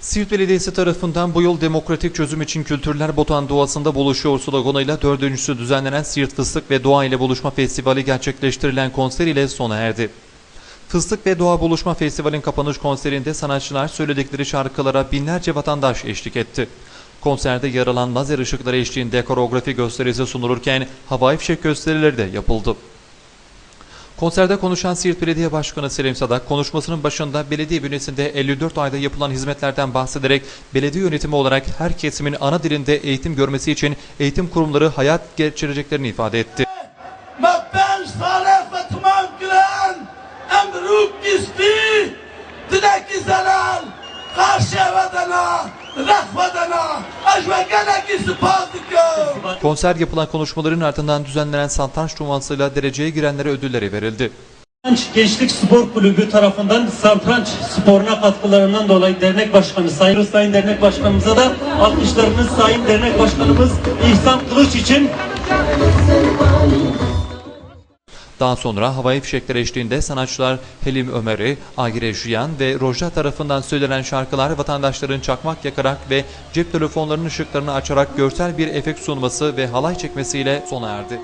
Siirt Belediyesi tarafından bu yıl demokratik çözüm için kültürler botan doğasında buluşuyor sloganıyla dördüncüsü düzenlenen Siirt Fıstık ve Doğa ile Buluşma Festivali gerçekleştirilen konser ile sona erdi. Fıstık ve Doğa Buluşma Festival'in kapanış konserinde sanatçılar söyledikleri şarkılara binlerce vatandaş eşlik etti. Konserde yer alan lazer ışıkları eşliğinde koreografi gösterisi sunulurken havai fişek gösterileri de yapıldı. Konserde konuşan Siirt Belediye Başkanı Selim Sadak konuşmasının başında belediye bünyesinde 54 ayda yapılan hizmetlerden bahsederek belediye yönetimi olarak her kesimin ana dilinde eğitim görmesi için eğitim kurumları hayat geçireceklerini ifade etti. Konser yapılan konuşmaların ardından düzenlenen satranç turnuvasıyla dereceye girenlere ödülleri verildi. Gençlik Spor Kulübü tarafından satranç sporuna katkılarından dolayı dernek başkanı Sayın Sayın Dernek Başkanımıza da alkışlarımız Sayın Dernek Başkanımız İhsan Kılıç için Daha sonra havai fişekler eşliğinde sanatçılar Helim Ömer'i, Agire Jiyan ve Rojda tarafından söylenen şarkılar vatandaşların çakmak yakarak ve cep telefonlarının ışıklarını açarak görsel bir efekt sunması ve halay çekmesiyle sona erdi.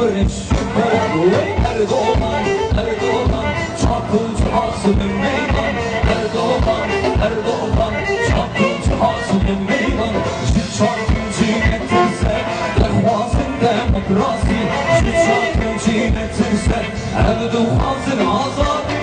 Böyle süper Erdoğan, Erdoğan Çapulcu hasımın meydan. Erdoğan, Erdoğan Çapulcu hasımın meydan. Şu çarpıcı getirse Dervazın demokrasi Şu çarpıcı getirse Erdoğan'ın azam